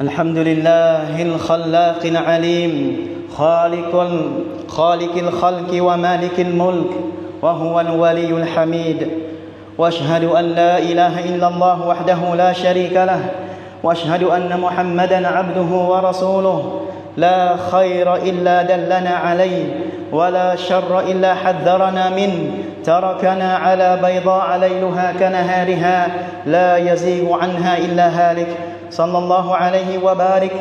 الحمد لله الخلاق العليم خالق ال- خالق الخلق ومالك الملك وهو الولي الحميد. واشهد أن لا إله إلا الله وحده لا شريك له واشهد أن محمدا عبده ورسوله. لا خير إلا دلنا عليه ولا شر إلا حذرنا منه. تركنا على بيضاء ليلها كنهارها لا يزيغ عنها إلا هالك. صلى الله عليه وبارك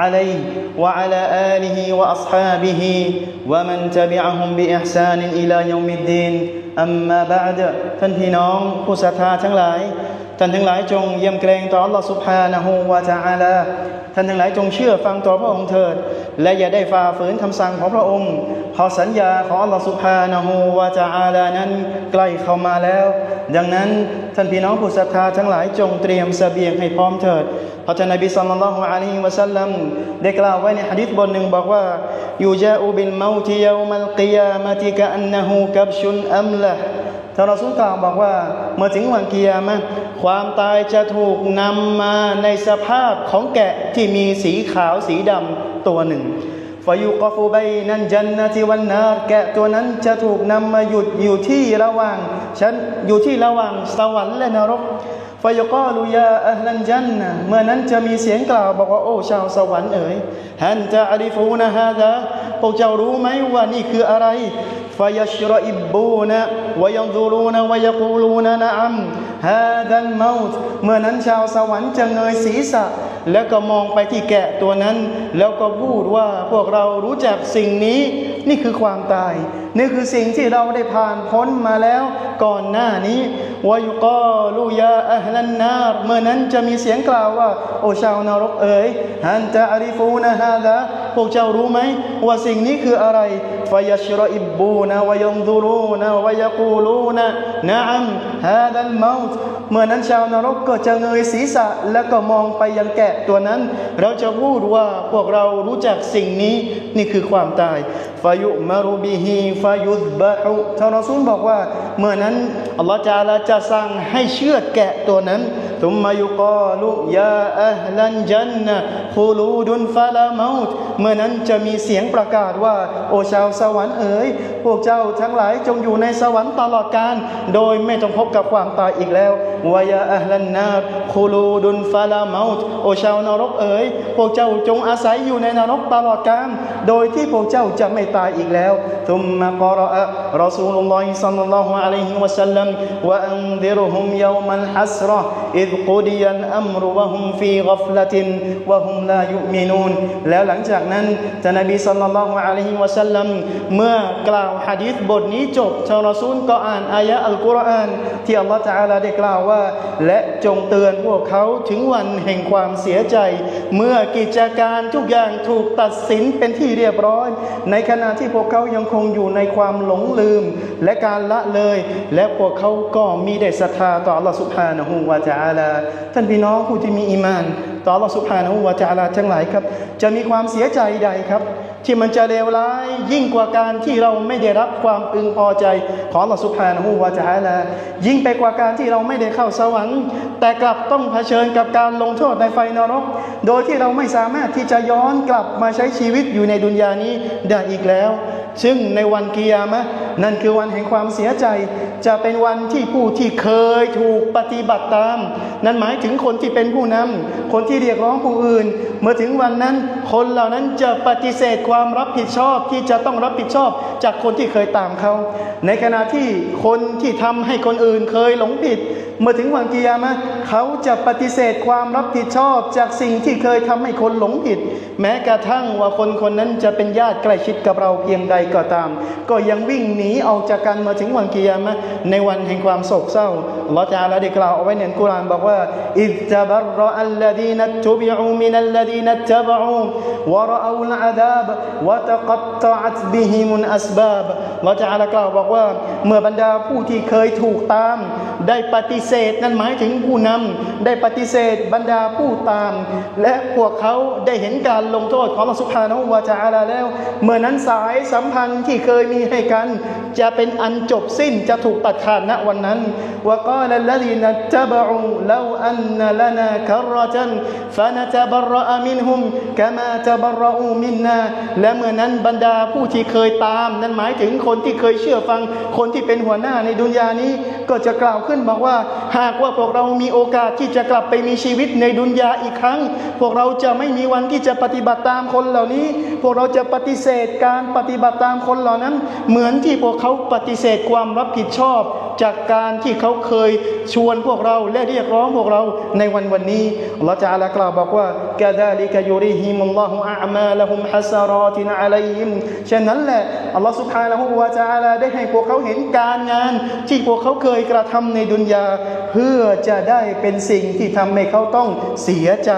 عليه وعلى اله واصحابه ومن تبعهم باحسان الى يوم الدين اما بعد ท่านพี่น้องผู้ศรัทธาทั้งหลาย ท่านทั้งหลายจงเยี่ยมเกรงต่อ Allah سبحانه และ تعالى ท่านทั้งหลายจงเชื่อฟังต่อพระองค์เถิด และอย่าได้ฝ่าฝืนคำสั่งของพระองค์ พอสัญญาของอัลลอฮฺสุภาณหูวาจาอาลานั้นใกล้เข้ามาแล้ว ดังนั้นท่านพี่น้องผู้ศรัทธาทั้งหลายจงเตรียมสเสบียงให้พร้อมเถิดพระท่านนบีสัมลัลลอฮุอะลัยฮิวะสัลลัมได้กล่าวไว้ในหะดีษบทหนึ่งบอกว่ายูจาอูบิลเมาติยามัลกิยามะติกะอันนะฮูกับชุนอัมละ ท่านรอซูลกล่าวบอกว่า เมื่อถึงวันกิยามะความตายจะถูกนำมาในสภาพของแกะที่มีสีขาวสีดำตัวหนึ่งฟายุกฟูบัยนันจันนติวันนาแกะตัวนั้นจะถูกนำมาหยุดอยู่ที่ระหว่างฉันอยู่ที่ระหว่างสวรรค์และนรกฟายกาลุยาอัลลันจันนะเมื่อนั้นจะมีเสียงกล่าวบอกว่าโอ้ชาวสวรรค์เอ๋ยฮันจะอาริฟูนะฮาดะพวกเจ้ารู้ไหมว่านี่คืออะไร ฟายชรอิบบูนะวยันดูรูนะวยักูลูนะนะอัมฮาดัลเมาต์เมื่อนั้นชาวสวรรค์จะเงยศีรษะ แล้วก็มองไปที่แกะตัวนั้น แล้วก็พูดว่าพวกเรารู้จักสิ่งนี้ นี่คือความตาย นี่คือสิ่งที่เราได้ผ่านพ้นมาแล้วก่อนหน้านี้วายุกอลูยาอัลลันนาเมื่อนั้นจะมีเสียงกล่าวว่า โอชาวนรกเอ๋ยฮันจะอาริฟูนะฮาดะ พวกเจ้ารู้ไหมว่าสิ่งนี้คืออะไรฟายชรอิบบูนะวยันดูรูนะวยักูลูนะนะอัมฮาดัลเมาต์เมื่อนั้นชาวนรกก็จะเงยศีรษะแล้วก็มองไปยังแกะตัวนั้น เราจะพูดว่าพวกเรารู้จักสิ่งนี้นี่คือความตายฟายุมารุบิฮีฟายุดบะฮุท่านรอซูลบอกว่า เมื่อนั้นอัลลอฮฺจาลาจะสั่งให้เชื่อแกะตัวนั้นทุมมายุกาลุยาอัลลันจันนะคูลูดุนฟาลาเมาต์เมื่อนั้นจะมีเสียงประกาศว่า โอชาวสวรรค์เอ๋ยพวกเจ้าทั้งหลายจงอยู่ในสวรรค์ตลอดกาลโดยไม่ต้องพบกับความตายอีกแล้ว วายาอัลลันนาร์คูลูดุนฟาลาเมาต์โอชาวนรกเอ๋ยพวกเจ้าจงอาศัยอยู่ในนรกตลอดกาลโดยที่พวกเจ้าจะไม่ตายอีกแล้วทุมมากรอะรอซูลุลลอฮิซัลลัลลอฮุอะลัยฮิวะสัลลัมวะอันซิรฮุมยามัลฮัสระอิดกุดิยัลอัมรุวะฮุมฟีกัฟละตินวะฮุมลายุมินูนแล้วหลังจากนั้นท่านนบีสัลลัลลอฮุอะลัยฮิวะสัลลัมเมื่อกล่าวหะดีษบทนี้จบท่านรอซูลก็อ่านอายะอัลกุรอานที่อัลลอฮฺตะอาลาได้กล่าวว่าว่า และจงเตือนพวกเขาถึงวันแห่งความเสียใจ เมื่อกิจการทุกอย่างถูกตัดสินเป็นที่เรียบร้อย ในขณะที่พวกเขายังคงอยู่ในความหลงลืม และการละเลย และพวกเขาก็มีได้ศรัทธาต่อ Allah Subhanahu wa ท่านพี่น้องผู้ที่มีอีมาน ต่อ Allah Subhanahu wa ทั้งหลายครับ จะมีความเสียใจใดครับ ที่มันจะเลวร้ายยิ่งกว่าการที่เราไม่ได้รับความพึงพอใจของอัลลอสุบฮานะฮูวาจาล้วยิ่งไปกว่าการที่เราไม่ได้เข้าสวรรค์ แต่กลับต้องเผชิญกับการลงโทษในไฟนรก โดยที่เราไม่สามารถที่จะย้อนกลับมาใช้ชีวิตอยู่ในดุนยานี้ได้อีกแล้ว ซึ่งในวันกิยามะ นั่นคือวันแห่งความเสียใจ จะเป็นวันที่ผู้ที่เคยถูกปฏิบัติตาม นั่นหมายถึงคนที่เป็นผู้นำคนที่เรียกร้องผู้อื่น เมื่อถึงวันนั้น คนเหล่านั้นจะปฏิเสธความรับผิดชอบที่จะต้องรับผิดชอบ จากคนที่เคยตามเขา ในขณะที่คนที่ทำให้คนอื่นเคยหลงผิด เมื่อถึงวันกิยามะเขาจะปฏิเสธความรับผิดชอบจากสิ่งที่เคยทำให้คนหลงผิด แม้กระทั่งว่าคนคนนั้นจะเป็นญาติใกล้ชิดกับเราเพียงใดก็ตาม ก็ยังวิ่งหนีนีออกจากกันมาถึงวันกิยามะในวันแห่งความโศกเศร้าลอจาลาได้กล่าวเอาไว้ในกุรานบอกว่าอิจบรรอัลลดีนัตตุบิอูมินัลลดีนัตตบอูวะรออูลอาดาบวะตะกัตตะอัตบิฮิมุนอัสบาบลอจาลากล่าวบอกว่า เมื่อบรรดาผู้ที่เคยถูกตาม ได้ปฏิเสธนั่นหมายถึงผู้นำได้ปฏิเสธบรรดาผู้ตาม และพวกเขาได้เห็นการลงโทษของลอสุบฮานวะจาลาแล้ว เมื่อนั้นสายสัมพันธ์ที่เคยมีให้กัน จะเป็นอันจบสิ้นจะถูกตัดขาดณวันนั้นวะกาลลลีนัตบะอูลาอันนลนาคัรจันฟะนตบรอมินฮุมกะมาตบรอูมินนาและเมื่อนั้นบรรดาผู้ที่เคยตาม นั่นหมายถึงคนที่เคยเชื่อฟังคนที่เป็นหัวหน้าในดุนยานี้ก็จะกล่าวขึ้นบอกว่า หากว่าพวกเรามีโอกาสที่จะกลับไปมีชีวิตในดุนยาอีกครั้ง พวกเราจะไม่มีวันที่จะปฏิบัติตามคนเหล่านี้ พวกเราจะปฏิเสธการปฏิบัติตามคนเหล่านั้น เหมือนที่พวกเขาปฏิเสธความรับผิดชอบ จากการที่เขาเคยชวนพวกเราและเรียกร้องพวกเราในวันวันนี้อัลลอฮฺจะอลากล่าวบอกว่ากาดาลิกยูริฮิมุลลอฮุอามาละฮุมฮัสรอตินอะลัยฮิมฉะนั้นแหละอัลลอฮฺสุบฮานะฮูวะตะอาลาได้ให้พวกเขาเห็นการงาน ที่พวกเขาเคยกระทำในดุนยา เพื่อจะได้เป็นสิ่งที่ทำให้เขาต้องเสียใจ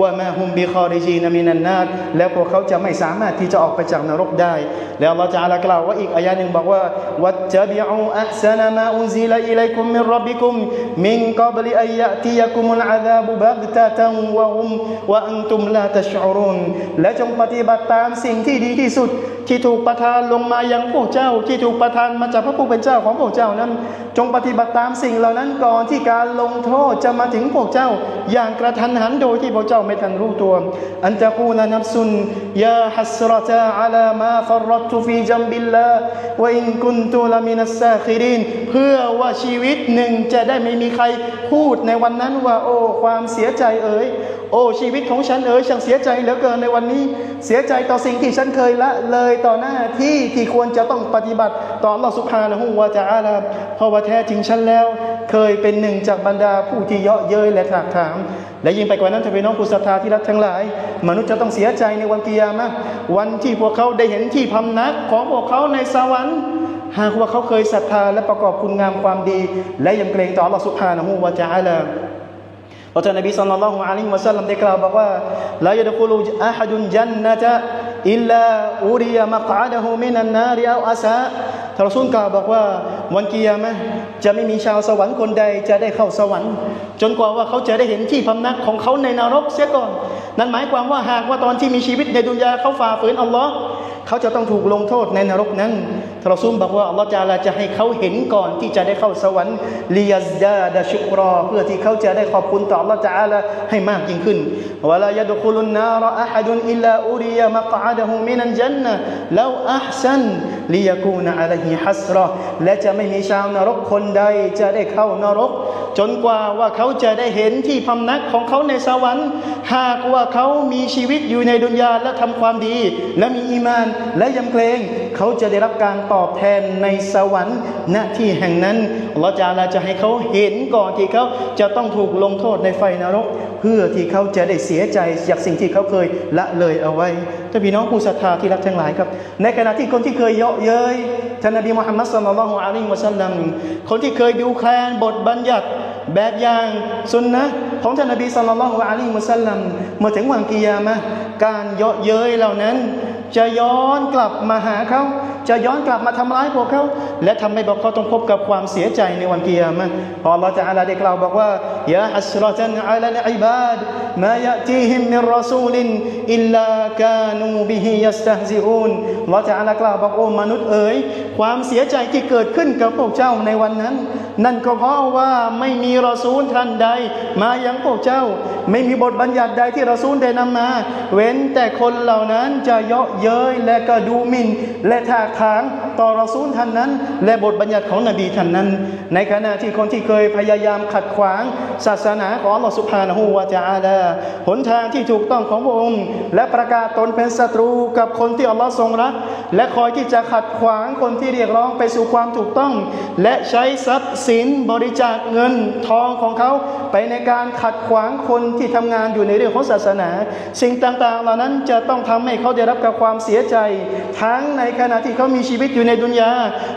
ว่ามาฮุมบิคอริจีนามินันนาตและพวกเขาจะไม่สามารถที่จะออกไปจากนรกได้ แล้วอัลลอฮฺจะอาลากล่าวว่าอีกอายะหนึ่งบอกว่าวัตจะบิอูอัซนามาอุนซิลอิลัยกุมมินรับบิกุมมินกับลิอัยยะติยกุมุลอาซาบุบักตะตันวะฮุมวะอันตุมลาตชอรุนและจงปฏิบัติตามสิ่งที่ดีที่สุด ที่ถูกประทานลงมายังพวกเจ้า ที่ถูกประทานมาจากพระผู้เป็นเจ้าของพวกเจ้านั้น จงปฏิบัติตามสิ่งเหล่านั้นก่อนที่การลงโทษจะมาถึงพวกเจ้า อย่างกระทันหันโดยที่พวกเจ้าไม่ทันรู้ตัว อันตะกูนนับซุนยาฮัสรตาอาลามาฟรตตุฟีจัมบิลลา wa อินกุนตุลามินัสซาคิรินเพื่อว่าชีวิตหนึ่งจะได้ไม่มีใครพูดในวันนั้นว่าโอ้ความเสียใจเอ๋ย โอ้ชีวิตของฉันเอ๋ยฉันเสียใจเหลือเกินในวันนี้ เสียใจต่อสิ่งที่ฉันเคยละเลยต่อหน้าที่ที่ควรจะต้องปฏิบัติต่อลอสุภานะฮูวาจาอาลาเพราะว่าแท้จริงฉันแล้ว เคยเป็นหนึ่งจากบรรดาผู้ที่เยาะเย้ยและถากถาม และยิ่งไปกว่านั้นจะเป็นน้องผู้ศรัทธาที่รักทั้งหลาย มนุษย์จะต้องเสียใจในวันกิยามะวันที่พวกเขาได้เห็นที่พำนักของพวกเขาในสวรรค์หากว่าเขาเคยศรัทธาและประกอบคุณงามความดี และยังเกรงต่อลอสุภานะฮูวาจาอาลา ราะท่านนบีสัลลัลลอฮุอะลัยฮิวะสัลลัมได้กล่าวบอกว่าลายดคุลูอะฮัดุนจันนะตะอิลลาอูริยะมักอะดะฮูมินันนาริอัลอาซาท่านรอซูลกล่าวบอกว่าวันกิยามะจะไม่มีชาวสวรรค์คนใดจะได้เข้าสวรรค์ จนกว่าว่าเขาจะได้เห็นที่พำนักของเขาในนรกเสียก่อน นั่นหมายความว่าหากว่าตอนที่มีชีวิตในดุนยาเขาฝ่าฝืนอัลลอฮ์ เขาจะต้องถูกลงโทษในนรกนั้นทานรซูลบอกว่าอัลลอฮ์จะลาจะให้เขาเห็นก่อนที่จะได้เข้าสวรรค์ลียัซาดะชุกรอ เพื่อที่เขาจะได้ขอบคุณต่ออัลลอฮ์จะลาให้มากยิ่งขึ้นวะลายดคุลุนนารอะฮัดุนอิลลาอูริยะมักอะดะฮูมินันจันนะลาอัพซันลียกูนอะลัยฮิฮัสรอและจะไม่มีชาวนรกคนใดจะได้เข้านรก จนกว่าว่าเขาจะได้เห็นที่พำนักของเขาในสวรรค์ หากว่าเขามีชีวิตอยู่ในดุนยาและทำความดี และมีอีมานและยำเกรงเขาจะได้รับการตอบแทนในสวรรค์ณที่แห่งนั้นอัลลอฮฺจาลาจะให้เขาเห็นก่อนที่เขาจะต้องถูกลงโทษในไฟนรก เพื่อที่เขาจะได้เสียใจจากสิ่งที่เขาเคยละเลยเอาไว้ท่านพี่น้องผู้ศรัทธาที่รักทั้งหลายครับ ในขณะที่คนที่เคยเยาะเย้ยท่านนบีมุฮัมมัดสุลลัลของอะลัยฮิวะสัลลัมคนที่เคยดูแคลนบทบัญญัติแบบอย่างสุนนะของท่านนบีสัลลัลของอะลัยฮิวะสัลลัมเมื่อถึงวันกิยามะการเยาะเย้ยเหล่านั้น จะย้อนกลับมาหาเขา จะย้อนกลับมาทำร้ายพวกเขา และทำให้พวกเขาต้องพบกับความเสียใจในวันเกิยามะห์พอ Allah จะอาลาได้กล่าวบอกว่ายาฮัสรตันอาลลอิบาดมายะตีฮิมมิรอซูลินอิลลากานูบิฮิยัสตะฮซิอูน Allah จะอาลากล่าวบอกโอ้มนุษย์เอ๋ยความเสียใจที่เกิดขึ้นกับพวกเจ้าในวันนั้น นั่นก็เพราะว่าไม่มีรอซูลท่านใด มายังพวกเจ้า ไม่มีบทบัญญัติใดที่รอซูลได้นำมา เว้นแต่คนเหล่านั้นจะเยาะเย้ยและก็ดูหมิ่น และถากถางต่อรอซูลท่านนั้น และบทบัญญัติของนบีท่านนั้น ในขณะที่คนที่เคยพยายามขัดขวาง ศาสนาของอัลลอฮฺสุบฮานะฮูวะจาอาลาหนทางที่ถูกต้องของพระองค์ และประกาศตนเป็นศัตรูกับคนที่อัลลอฮ์ทรงรัก และคอยที่จะขัดขวางคนที่เรียกร้องไปสู่ความถูกต้อง และใช้ทรัพย์สินบริจาคเงินทองของเขาไปในการขัดขวางคนที่ทำงานอยู่ในเรื่องของศาสนา สิ่งต่างๆ เหล่านั้นจะต้องทำให้เขาได้รับกับความเสียใจ ทั้งในขณะที่เขามีชีวิตอยู่ในดุนยา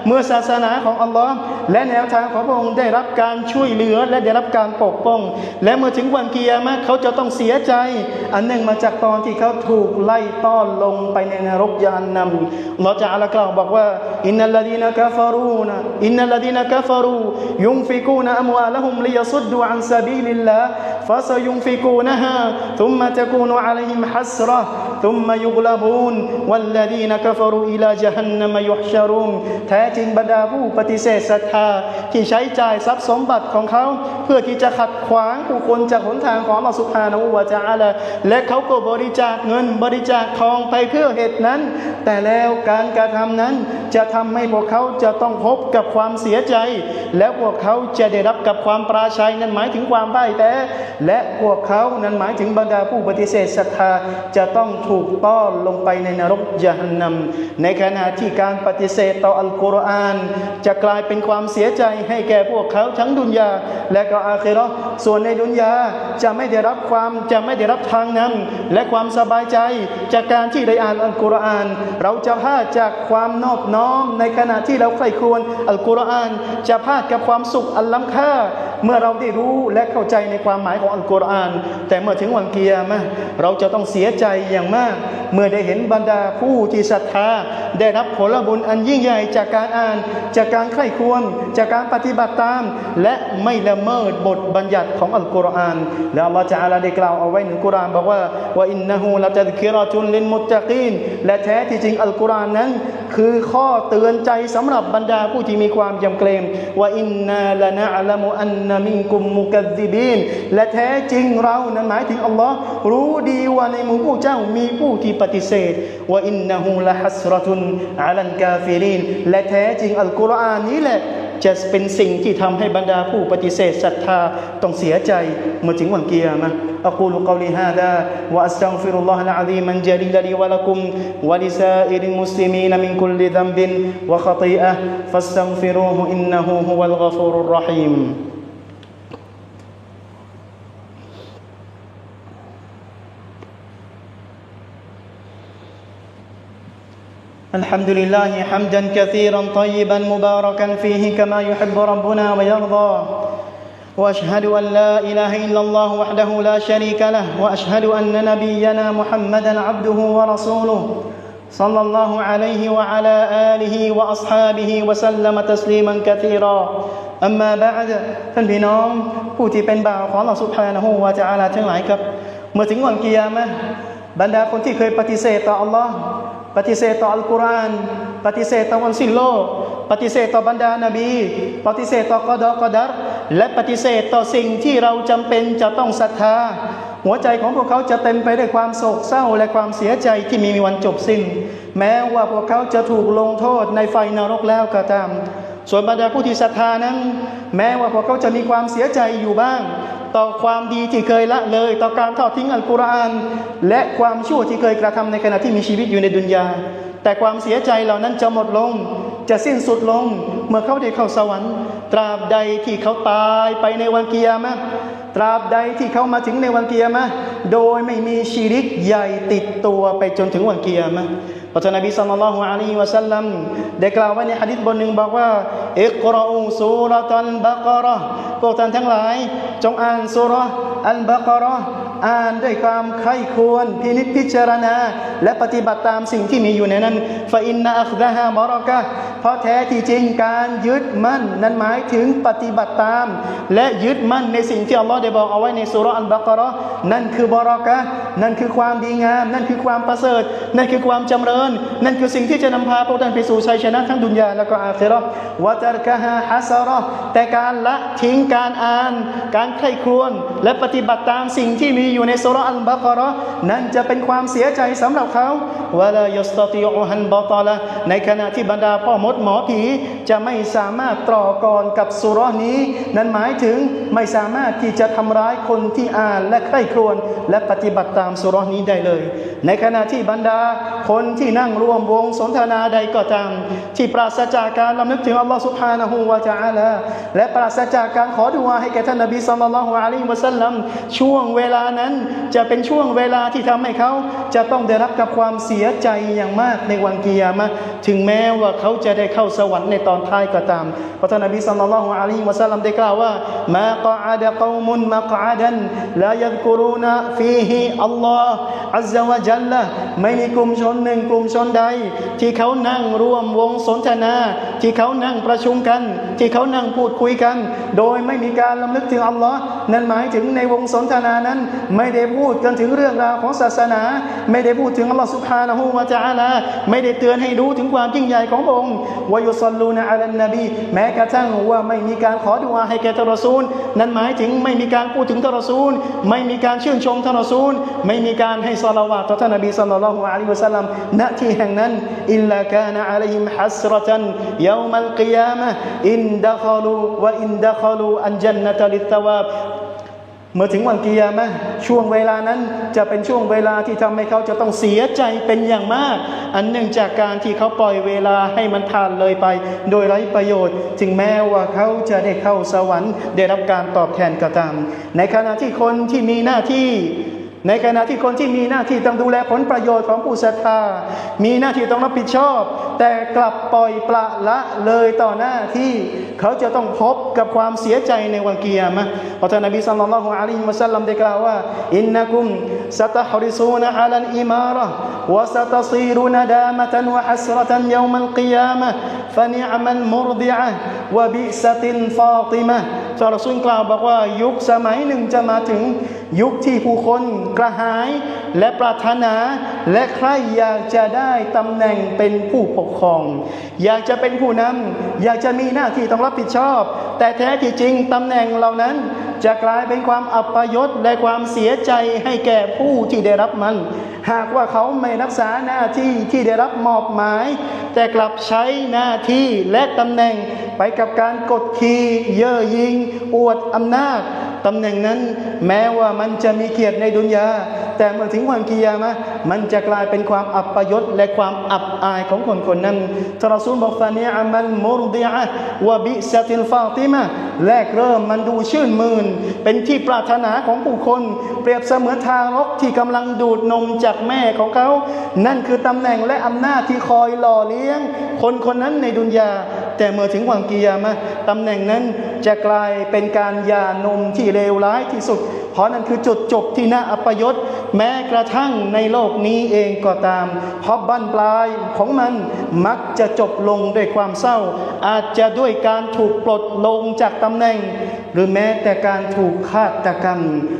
เมื่อศาสนาของอัลลอฮ์และแนวทางของพระองค์ได้รับการช่วยเหลือและได้รับการปกป้อง และเมื่อถึงวันกิยามะเขาจะต้องเสียใจ อันหนึ่งมาจากตอนที่เขาถูกไล่ต้อนลงไปในนรกยานนำเราจะอาลากล่าวบอกว่าอินนัลลดีนกฟารูนอินนัลลดีนกฟารูยุนฟิกูนอัมวาลฮุมลิยซุดดูอันซาบีลิลลาฟาซยุนฟิกูนฮารูะทุมมะยุ กลบูนวัลลดีนกฟารูอิลาจฮันนัมยุฮชารุนแท้จริงบรรดาผู้ปฏิเสธศรัทธาที่ใช้จ่ายทรัพย์สมบัติของเขา เพื่อที่จะขัดขวางผู้คนจากหนทางของอัลสุบฮานะฮูวะตะอาลาและเขาก็บริจาคเงินบริจาคทองไปเพื่อเหตุนั้น แต่แล้วการกระทำนั้นจะทำให้พวกเขาจะต้องพบกับความเสียใจ และพวกเขาจะได้รับกับความปราชัยนั้นหมายถึงความพ่ายแพ้และพวกเขานั้นหมายถึงบรรดาผู้ปฏิเสธศรัทธาจะต้องถูกต้อนลงไปในนรกยะหันนัมในขณะที่การปฏิเสธต่ออัลกุรอาน จะกลายเป็นความเสียใจให้แก่พวกเขาทั้งดุนยา และก็อาคิราะห์ส่วนในดุนยาจะไม่ได้รับความจะไม่ได้รับทางนำและความสบายใจจากการที่ได้อ่านอัลกุรอาน เราจะพลาดจากความนอบน้อมในขณะที่เราใคร่ครวญอัลกุรอาน จะพลาดกับความสุขอันล้ำค่า เมื่อเราได้รู้และเข้าใจในความหมายของอัลกุรอาน แต่เมื่อถึงวันเกียร์มะห์เราจะต้องเสียใจอย่างมาก เมื่อได้เห็นบรรดาผู้ที่ศรัทธา ได้รับผลบุญอันยิ่งใหญ่จากการอ่าน จากการใคร่ควญจากการปฏิบัติตาม และไม่ละเมิดบทบัญญัติของอัลกุรอานและอัลลอฮฺจะอาลาได้กล่าวเอาไว้ในกุรอานบอกว่าว่าอินนะฮูละตัดคิรอตุนลินมุตตะกีนและแท้ที่จริงอัลกุรอานนั้น คือข้อเตือนใจสำหรับบรรดาผู้ที่มีความยำเกรงว่าอินนาละนะอัลมุอันนามินกุมมุกัซิบีนและแท้จริงเรานั้นหมายถึงอัลลอฮ์รู้ดีว่าในหมู่ผู้เจ้ามีผู้ที่ปฏิเสธว่าอินนาฮูละฮัสรตุนอัลันกาฟิรินและแท้จริงอัลกุรอานนี้แหละ จะเป็นสิ่งที่ทำให้บรรดาผู้ปฏิเสธศรัทธาต้องเสียใจเมื่อถึงวันเกียร์มาอะกูลุกอลีฮาดาวะอัสตัฟิรุลลอฮ์ลอาลีมันจาลีลลีวะลักุมวะลิซาอิริมุสลิมีนมินคุลิดัมบินวะขติอะฟัสตัฟิรุฮุอินนะฮูฮุวัลกฟูรุรรหีม الحمد لله حمدا كثيرا طيبا مباركا فيه كما يحب ربنا ويرضى واشهد ان لا اله الا الله وحده لا شريك له واشهد ان نبينا محمدا عبده ورسوله صلى الله عليه وعلى اله واصحابه وسلم تسليما كثيرا اما بعد ท่านพี่น้องผู้ที่เป็นบ่าวของ Allah سبحانه และ تعالى ทั้งหลายครับ เมื่อถึงวันกิยามะห์บรรดาคนที่เคยปฏิเสธต่อ Allah ปฏิเสธต่ออัลกุรอานปฏิเสธต่อวันสิ้นโลก ปฏิเสธต่อบรรดานาบี ปฏิเสธต่อกอดอกอดัรและปฏิเสธต่อสิ่งที่เราจำเป็นจะต้องศรัทธา หัวใจของพวกเขาจะเต็มไปด้วยความโศกเศร้าและความเสียใจที่มีวันจบสิ้น แม้ว่าพวกเขาจะถูกลงโทษในไฟนรกแล้วก็ตาม ส่วนบรรดาผู้ที่ศรัทธานั้น แม้ว่าพวกเขาจะมีความเสียใจอยู่บ้าง ต่อความดีที่เคยละเลย ต่อการทอดทิ้งอัลกุรอานและความชั่วที่เคยกระทำในขณะที่มีชีวิตอยู่ในดุนยา แต่ความเสียใจเหล่านั้นจะหมดลง จะสิ้นสุดลง เมื่อเขาได้เข้าสวรรค์ ตราบใดที่เขาตายไปในวันกิยามะตราบใดที่เขามาถึงในวันกิยามะโดยไม่มีชีริกใหญ่ติดตัวไปจนถึงวันกิยามะพระนบีสัลลัลลอฮุอะลัยฮิวะสัลลัมได้กล่าวไว้ในหะดีษบทหนึ่งบอกว่าอิกรออูซูเราะตัลบะกะเราะ พวกท่านทั้งหลาย จงอ่านซูเรอัลบะกราะห์อ่านด้วยความใคร่ควญพินิจพิจารณา และปฏิบัติตามสิ่งที่มีอยู่ในนั้นฟาอินนาอัคดะฮามรอกะเพราะแท้ที่จริงการยึดมั่น นั้นหมายถึงปฏิบัติตาม และยึดมั่นในสิ่งที่อัลลอฮ์ได้บอกเอาไว้ในสุรอัลบะกราะห์นั่นคือบรอกะนั่นคือความดีงาม นั่นคือความประเสริฐ นั่นคือความจำเริญ นั่นคือสิ่งที่จะนำพาพวกท่านไปสู่ชัยชนะทั้งดุนยาและก็อาคิราะห์วะตารกะฮาฮัสราะห์แต่การละทิ้งการอ่าน การใคร่ครวญและปฏิบัติตามสิ่งที่มีอยู่ในสุรอัลบะกรนั่นจะเป็นความเสียใจสำหรับเขาวะลายสตติอฮันบะตาละในขณะที่บรรดาพ่อมดหมอผี จะไม่สามารถต่อกรกับสุรนี้ นั้นหมายถึงไม่สามารถที่จะทำร้ายคนที่อ่านและใคร่ครวญและปฏิบัติตามสุรนี้ได้เลย ในขณะที่บรรดาคนที่นั่งรวมวงสนทนาใดก็ตาม ที่ปราศจากการลำลึกถึงอัลลอฮฺสุบฮานะฮูวาจาละและปราศจากการขอดูอาให้แก่ท่านนบีสัมลลอลฮุอะลัยฮิวะสัลลัมช่วงเวลานั้นจะเป็นช่วงเวลาที่ทำให้เขาจะต้องได้รับกับความเสียใจอย่างมากในวันกิยามะถึงแม้ว่าเขาจะได้เข้าสวรรค์ในตอนท้ายก็ตามพระท่านนบีสัมลลอลฮุอะลัยฮิวะสัลลัมได้กล่าวว่ามากอาดะกอมุนมากอาดันลายักรุณาฟีฮิอัลลอฮ์อัลลอฮ์จัลละไม่มีกลุ่มชนหนึ่งกลุ่มชนใด ที่เขานั่งร่วมวงสนทนา ที่เขานั่งประชุมกัน ที่เขานั่งพูดคุยกัน โดยไม่มีการลำลึกถึงอัลลอฮ์นั่นหมายถึงในวงสนทนานั้น ไม่ได้พูดกันถึงเรื่องราวของศาสนา ไม่ได้พูดถึงอัลลอฮ์สุบฮานะฮูวาจาละไม่ได้เตือนให้รู้ถึงความยิ่งใหญ่ขององค์วายุสัลูนะอัลนบีแม้กระทั่งว่าไม่มีการขอดุอาให้แก่ทรซูล นั่นหมายถึงไม่มีการพูดถึงทรซูล ไม่มีการชื่นชมทรซูล ไม่มีการให้ซาลาวาตท่านนบีสัลลัลลอฮุอะลัยฮิวะสัลลัมณที่แห่งนั้นอิลลากานะอะลัยฮิมฮัสรตันยามัลกิยามะอินดะคอลูวะอินดะคอลูอันจันนตะลิตวาบเมื่อถึงวันกิยามะช่วงเวลานั้นจะเป็นช่วงเวลาที่ทำให้เขาจะต้องเสียใจเป็นอย่างมาก อันเนื่องจากการที่เขาปล่อยเวลาให้มันผ่านเลยไป โดยไร้ประโยชน์ ถึงแม้ว่าเขาจะได้เข้าสวรรค์ ได้รับการตอบแทนก็ตาม ในขณะที่คนที่มีหน้าที่ ในขณะที่คนที่มีหน้าที่ต้องดูแลผลประโยชน์ของผู้ศรัทธา มีหน้าที่ต้องรับผิดชอบ แต่กลับปล่อยปละละเลยต่อหน้าที่เขาจะต้องพบกับความเสียใจในวันเกิยามะห์เพราะท่านนบีสัลลัลลอฮุอะลัยฮิวะสัลลัมได้กล่าวว่าอินนักุมสตะฮริซูนอะลัลอิมาระวะสตซีรุนดามะตันวะฮัสรตันยอมัลกิยามะ ห์ฟะนิอมัลมุรดิอะห์วะบิสติลฟาติมะห์ท่านรอซูลกล่าวบอกว่ายุคสมัยหนึ่งจะมาถึงยุคที่ผู้คนกระหาย และปรารถนาและใครอยากจะได้ตำแหน่งเป็นผู้ปกครอง อยากจะเป็นผู้นำอยากจะมีหน้าที่ต้องรับผิดชอบ แต่แท้ที่จริงตำแหน่งเหล่านั้น จะกลายเป็นความอัปยศและความเสียใจให้แก่ผู้ที่ได้รับมัน หากว่าเขาไม่รักษาหน้าที่ที่ได้รับมอบหมาย แต่กลับใช้หน้าที่และตำแหน่งไปกับการกดขี่เย่อหยิงอวดอำนาจ ตำแหน่งนั้นแม้ว่ามันจะมีเกียรติในดุนยา แต่เมื่อถึงวันกิยามะมันจะกลายเป็นความอัปยศและความอับอายของคนคนนั้นทรซูลบอกฟานีอามัลมุรดิอะวะบิสติลฟาติมะแรกเริ่มมันดูชื่นมื่น เป็นที่ปรารถนาของผู้คน เปรียบเสมือนทารกที่กำลังดูดนมจากแม่ของเขา นั่นคือตำแหน่งและอำนาจที่คอยหล่อเลี้ยง คนคนนั้นในดุนยาแต่เมื่อถึงวันกิยามะตำแหน่งนั้นจะกลายเป็นการยานมที่เลวร้ายที่สุด เพราะนั่นคือจุดจบที่น่าอัปยศ แม้กระทั่งในโลกนี้เองก็ตามเพราะบั้นปลายของมันมักจะจบลงด้วยความเศร้า อาจจะด้วยการถูกปลดลงจากตำแหน่ง หรือแม้แต่การถูกฆาตกรรม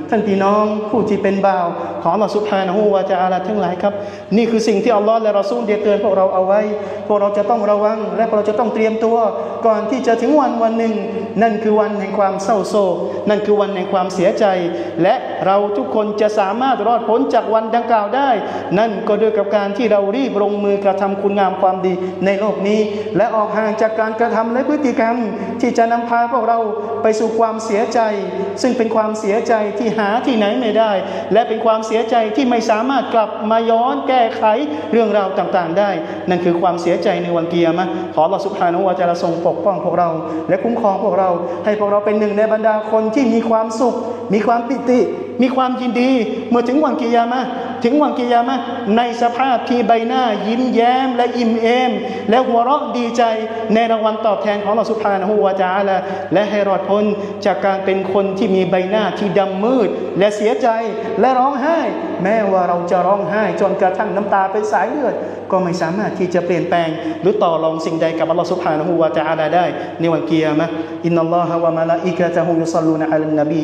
ท่านพี่น้องผู้ที่เป็นบ่าว ของอัลลอฮฺสุบฮานะฮูวาจะอาลาทั้งหลายครับ นี่คือสิ่งที่อัลลอฮ์และรอซูลได้เตือนพวกเราเอาไว้ พวกเราจะต้องระวัง และพวกเราจะต้องเตรียมตัว ก่อนที่จะถึงวันวันหนึ่ง นั่นคือวันแห่งความเศร้าโศกนั่นคือวันแห่งความเสียใจ และเราทุกคนจะสามารถรอดพ้นจากวันดังกล่าวได้ นั่นก็ด้วยกับการที่เรารีบลงมือกระทำคุณงามความดีในโลกนี้ และออกห่างจากการกระทำและพฤติกรรม ที่จะนำพาพวกเราไปสู่ความเสียใจ ซึ่งเป็นความเสียใจที่หาที่ไหนไม่ได้ และเป็นความเสียใจที่ไม่สามารถกลับมาย้อนแก้ไขเรื่องราวต่างๆ ได้ นั่นคือความเสียใจในวันเกียร์มะขอเราสุภานุวาจะทรงปกป้องพวกเรา และคุ้มครองพวกเรา ให้พวกเราเป็นหนึ่งในบรรดาคนที่มีความสุข มีความปิติ มีความยินดี เมื่อถึงวันกิยามะถึงวันกิยามะในสภาพที่ใบหน้ายิ้มแย้มและอิ่มเอม และหัวเราะดีใจในรางวัลตอบแทนของเราสุภานะฮูวาจาละและให้รอดพ้นจากการเป็นคนที่มีใบหน้าที่ดำมืด และเสียใจและร้องไห้ แม้ว่าเราจะร้องไห้ จนกระทั่งน้ำตาเป็นสายเลือด ก็ไม่สามารถที่จะเปลี่ยนแปลง หรือต่อรองสิ่งใดกับอัลลอฮฺสุบฮานะฮูวาจาลาได้ ในวันกิยามะอินนัลลอฮะวะมะลาอิกะตะฮุยุศ็อลลูนะอะลันนบี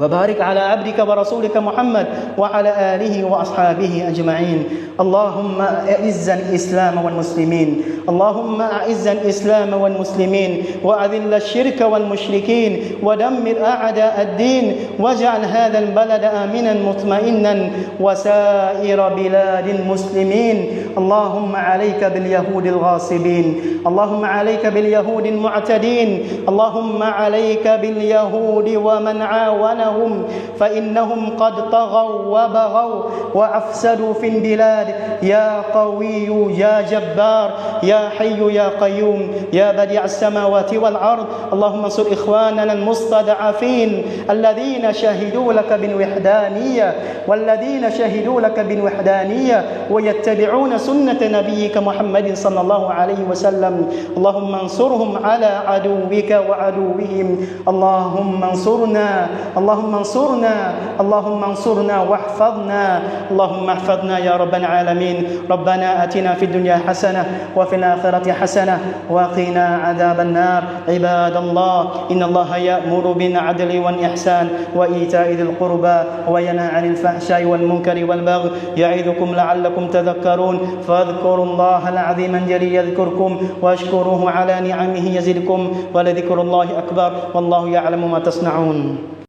وبارك على عبدك ورسولك محمد وعلى آله وأصحابه أجمعين. اللهم أعز الإسلام والمسلمين. اللهم أعز الإسلام والمسلمين. وأذل الشرك والمشركين. ودمر أعداء الدين. واجعل هذا البلد آمنا مطمئنا. وسائر بلاد المسلمين. اللهم عليك باليهود الغاصبين. اللهم عليك باليهود المعتدين. اللهم عليك باليهود ومن عاونهم عنهم فإنهم قد طغوا وبغوا وأفسدوا في البلاد. يا قوي يا جبار يا حي يا قيوم يا بديع السماوات والأرض. اللهم انصر إخواننا المستضعفين الذين شهدوا لك بالوحدانية والذين شهدوا لك بالوحدانية ويتبعون سنة نبيك محمد صلى الله عليه وسلم. اللهم انصرهم على عدوك وعدوهم. اللهم انصرنا اللهم انصرنا اللهم انصرنا واحفظنا اللهم احفظنا يا رب العالمين. ربنا آتنا في الدنيا حسنة وفي الآخرة حسنة وقنا عذاب النار. عباد الله إن الله يأمر بالعدل والإحسان وإيتاء ذي القربى وينهى عن الفحشاء والمنكر والبغي يعظكم لعلكم تذكرون. فاذكروا الله العظيم الجليل يذكركم واشكروه على نعمه يزدكم ولذكر الله أكبر. والله يعلم ما تصنعون.